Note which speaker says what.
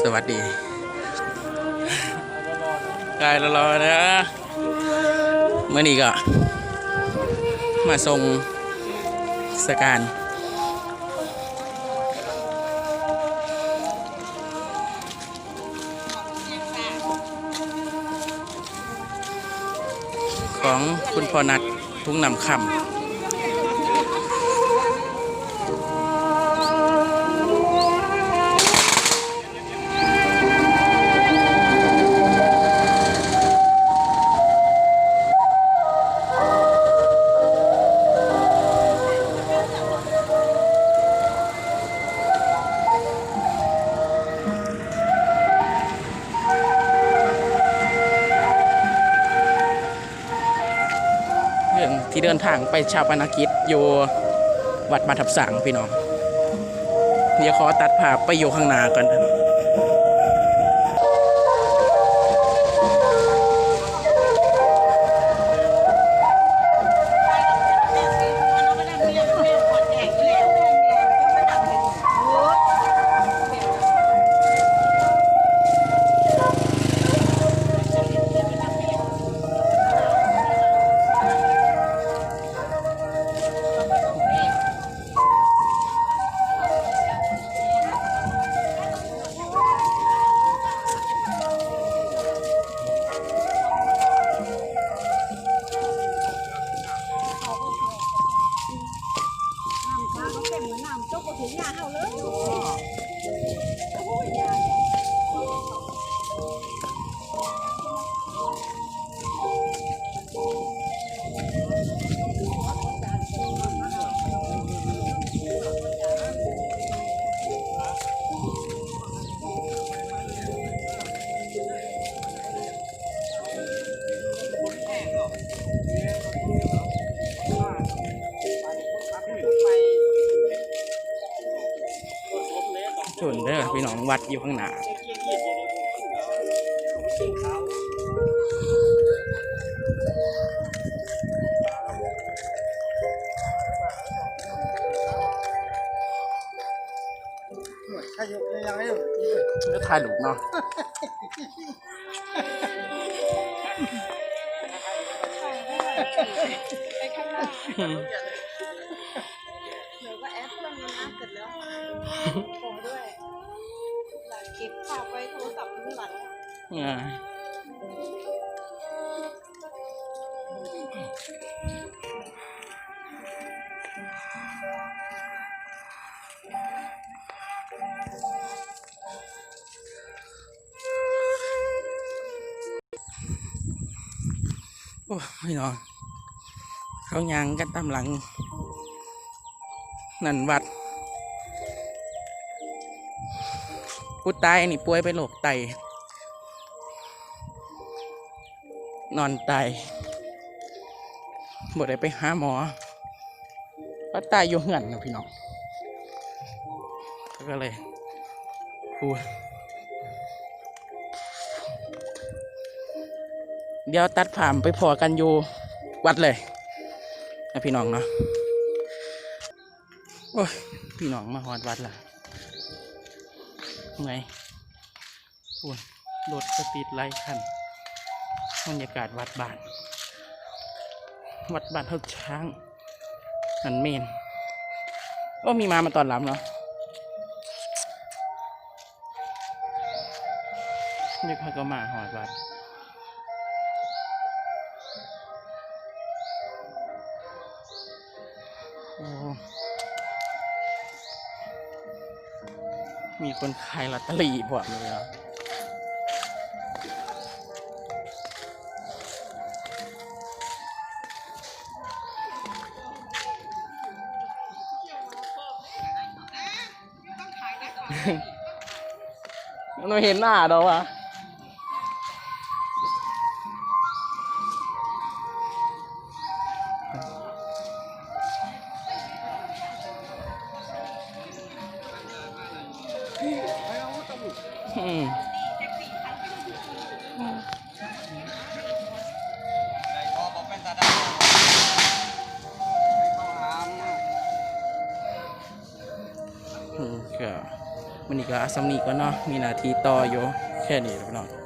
Speaker 1: สวัสดีกายรอๆนะเมื่อนี้ก็ มาส่งสการของคุณพ่อนัดทุ่งนำคำ ที่เดินทางไปชาปนกิจอยู่วัดมาทับสังพี่น้อง เดี๋ยวขอตัดภาพไปอยู่ข้างหน้าก่อน นะส่วนเด้อพี่น้องวัดอยู่ข้างหน้า
Speaker 2: ใครอยู่ยังไงอยู่
Speaker 1: ก็ถ่ายรูปเนาะ
Speaker 3: ไปข้างหน้า ก็แอปเพื่อนมันนะเสร็จแล้วขอด้วยหลังเก็บภาพไว้โทรศัพท์ข้างหลัง
Speaker 1: อ่าโอ้พี่น้องเขายางกันตามหลัง นั่นวัดผู้ตายนี่ป่วยเป็นโรคไต นอนตายบ่ได้ไปหาหมอก็ตายอยู่เหือนนะพี่น้องก็เลยพูเดี๋ยวตัดผ่ามไปพอกันอยู่วัดเลยนะพี่น้องเนาะ โอ้ยพี่น้องมาฮอดวัดล่ะไงโอ้ยรถสปีดไล่คันบรรยากาศวัดบ้าน วัดบ้านเท่าช้างนันเมนโอ้มีมามาตอนรับเนาะนี่เขาก็มาหอดวัดโอ้ มีคนขายลอตเตอรี่พวกเลยอะเราเห็นหน้าเราอะ
Speaker 2: ก็มั
Speaker 1: นนี่ก็อาซัมนี่ก็เนาะมีนาทีต่ออยู่แค่นี้แล้วเนาะ